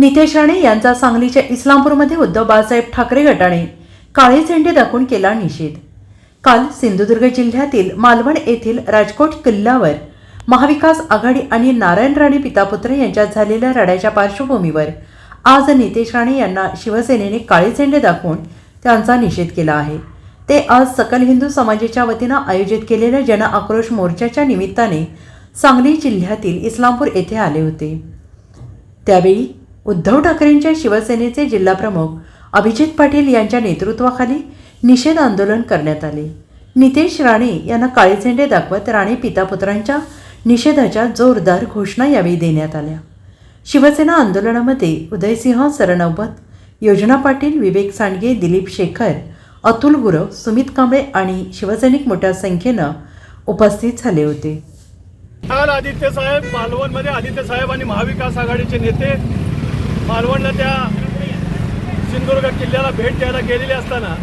नितेश राणे यांचा सांगलीच्या इस्लामपूरमध्ये उद्धव बाळासाहेब ठाकरे गटाने काळे झेंडे दाखवून केला निषेध. काल सिंधुदुर्ग जिल्ह्यातील मालवण येथील राजकोट किल्ल्यावर महाविकास आघाडी आणि नारायण राणे पितापुत्र यांच्यात झालेल्या लढ्याच्या पार्श्वभूमीवर आज नितेश राणे यांना शिवसेनेने काळे झेंडे दाखवून त्यांचा निषेध केला आहे. ते आज सकल हिंदू समाजाच्या वतीनं आयोजित केलेल्या जन आक्रोश मोर्चाच्या निमित्ताने सांगली जिल्ह्यातील इस्लामपूर येथे आले होते. त्यावेळी उद्धव ठाकरेंच्या शिवसेनेचे जिल्हाप्रमुख अभिजित पाटील यांच्या नेतृत्वाखाली निषेध आंदोलन करण्यात आले. नितेश राणे यांना काळे झेंडे दाखवत राणे पितापुत्रांच्या निषेधाच्या जोरदार घोषणा यावेळी देण्यात आल्या. शिवसेना आंदोलनामध्ये उदयसिंह सरनौबत योजना पाटील विवेक सांडगे दिलीप शेखर अतुल गुरव सुमित कांबळे आणि शिवसैनिक मोठ्या संख्येनं उपस्थित झाले होते. काल आदित्य साहेब मालवणमध्ये आदित्य साहेब आणि महाविकास आघाडीचे नेते मालवणला त्या सिंधुदुर्ग किल्ल्याला भेट द्यायला गेलेले असताना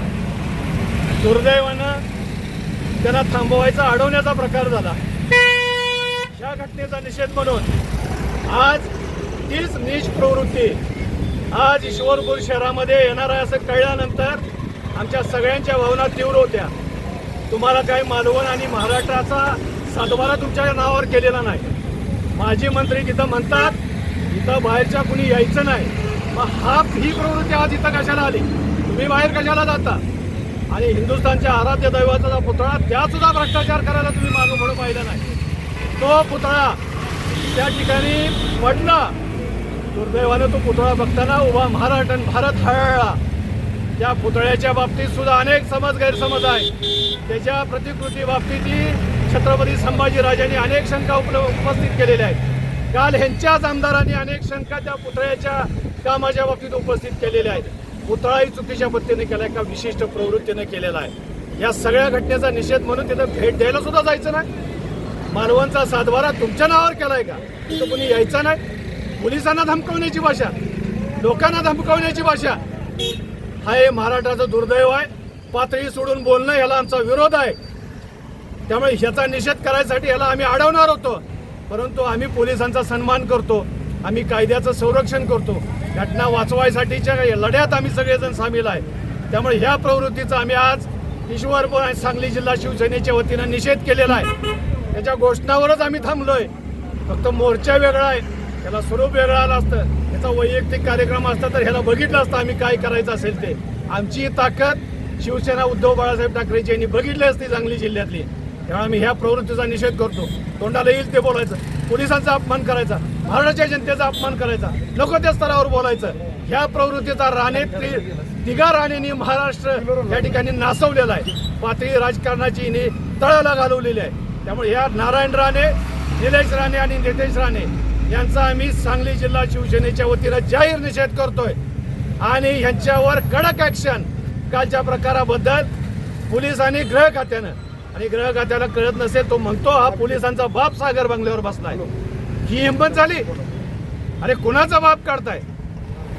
दुर्दैवानं त्यांना थांबवायचा अडवण्याचा प्रकार झाला. या घटनेचा निषेध म्हणून आज तीच नीच प्रवृत्ती आज ईश्वरपूर शहरामध्ये येणार आहे असं कळल्यानंतर आमच्या सगळ्यांच्या भावना तीव्र होत्या. तुम्हाला काही मालवण आणि महाराष्ट्राचा सातबारा तुमच्या नावावर केलेला नाही. माजी मंत्री तिथं म्हणतात तर बाहेरच्या कुणी यायचं नाही. मग हा ही प्रवृत्ती आज इथं कशाला आली? तुम्ही बाहेर कशाला जाता? आणि हिंदुस्थानच्या आराध्य दैवाचा जो पुतळा त्यासुद्धा भ्रष्टाचार करायला तुम्ही मागं म्हणून पाहिलं नाही. तो पुतळा त्या ठिकाणी पडला. दुर्दैवानं तो पुतळा बघताना उभा महाराष्ट्र आणि भारत हळहळला. त्या पुतळ्याच्या बाबतीत सुद्धा अनेक समज गैरसमज आहे. त्याच्या प्रतिकृती बाबतीतही छत्रपती संभाजीराजांनी अनेक शंका उपस्थित केलेल्या आहेत. काल ह्यांच्याच आमदारांनी अनेक शंका त्या पुतळ्याच्या कामाच्या बाबतीत उपस्थित केलेल्या आहेत. पुतळाही चुकीच्या पद्धतीने केला एका विशिष्ट प्रवृत्तीने केलेला आहे. या सगळ्या घटनेचा निषेध म्हणून तिथं भेट द्यायला सुद्धा जायचं नाही. मालवणचा सातबारा तुमच्या नावावर केलाय का? तो कोणी यायचा नाही? पोलिसांना धमकवण्याची भाषा लोकांना धमकवण्याची भाषा. हा हे महाराष्ट्राचं दुर्दैव आहे. पातळी सोडून बोलणं ह्याला आमचा विरोध आहे. त्यामुळे ह्याचा निषेध करायसाठी ह्याला आम्ही अडवणार होतो. परंतु आम्ही पोलिसांचा सन्मान करतो आम्ही कायद्याचं संरक्षण करतो. घटना वाचवायसाठीच्या लढ्यात आम्ही सगळेजण सामील आहे. त्यामुळे ह्या प्रवृत्तीचा आम्ही आज ईश्वर आणि सांगली जिल्हा शिवसेनेच्या वतीनं निषेध केलेला आहे. त्याच्या घोषणावरच आम्ही थांबलोय. फक्त मोर्चा वेगळा आहे. त्याला स्वरूप वेगळा आलं असतं. याचा वैयक्तिक कार्यक्रम असता तर ह्याला बघितलं असतं आम्ही काय करायचं असेल ते. आमची ताकद शिवसेना उद्धव बाळासाहेब ठाकरेची यांनी बघितली असती सांगली जिल्ह्यातली. तेव्हा आम्ही ह्या प्रवृत्तीचा निषेध करतो. तोंडाला येईल ते बोलायचं. पोलिसांचा अपमान करायचा. महाराष्ट्राच्या जनतेचा अपमान करायचा. नको त्या स्तरावर बोलायचं. ह्या प्रवृत्तीचा राणे तिघा राणेंनी महाराष्ट्र या ठिकाणी नासवलेला आहे. पातळी राजकारणाची हिने तळाला घालवलेली आहे. त्यामुळे ह्या नारायण राणे निलेश राणे आणि नितेश राणे यांचा आम्ही सांगली जिल्हा शिवसेनेच्या वतीनं जाहीर निषेध करतोय. आणि ह्यांच्यावर कडक ऍक्शन कालच्या प्रकाराबद्दल पोलिसांनी गृह खात्यानं आणि गृह खात्याला कळत नसेल तो म्हणतो हा पोलिसांचा बाप सागर बंगल्यावर बसलाय. ही हिंमत झाली. अरे कुणाचा बाप काढताय?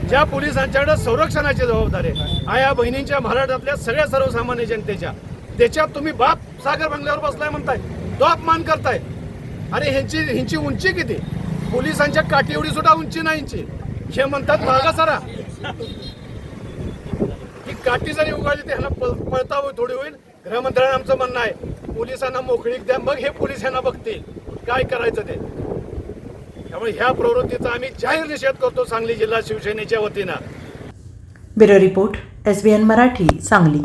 ज्या पोलिसांच्याकडे संरक्षणाची जबाबदारी आहे. आया बहिणींच्या महाराष्ट्रातल्या सगळ्या सर्वसामान्य जनतेच्या. त्याच्यात तुम्ही बाप सागर बंगल्यावर बसलाय म्हणताय. तो अपमान करताय. अरे ह्यांची ह्यांची उंची किती? पोलिसांच्या काठी एवढी सुद्धा उंची नाही ह्यांची. हे म्हणतात मागा सरा. ही काठी जरी उगाळली तर ह्याला पळ- पळता थोडी होईल. गृहमंत्र्यांना आमचं म्हणणं आहे पोलिसांना मोकळीक द्या मग हे पोलीस यांना बघतील. काय करायचं ते? त्यामुळे ह्या प्रवृत्तीचा आम्ही जाहीर निषेध करतो सांगली जिल्हा शिवसेनेच्या वतीनं. Bureau report S B N Marathi Sangli.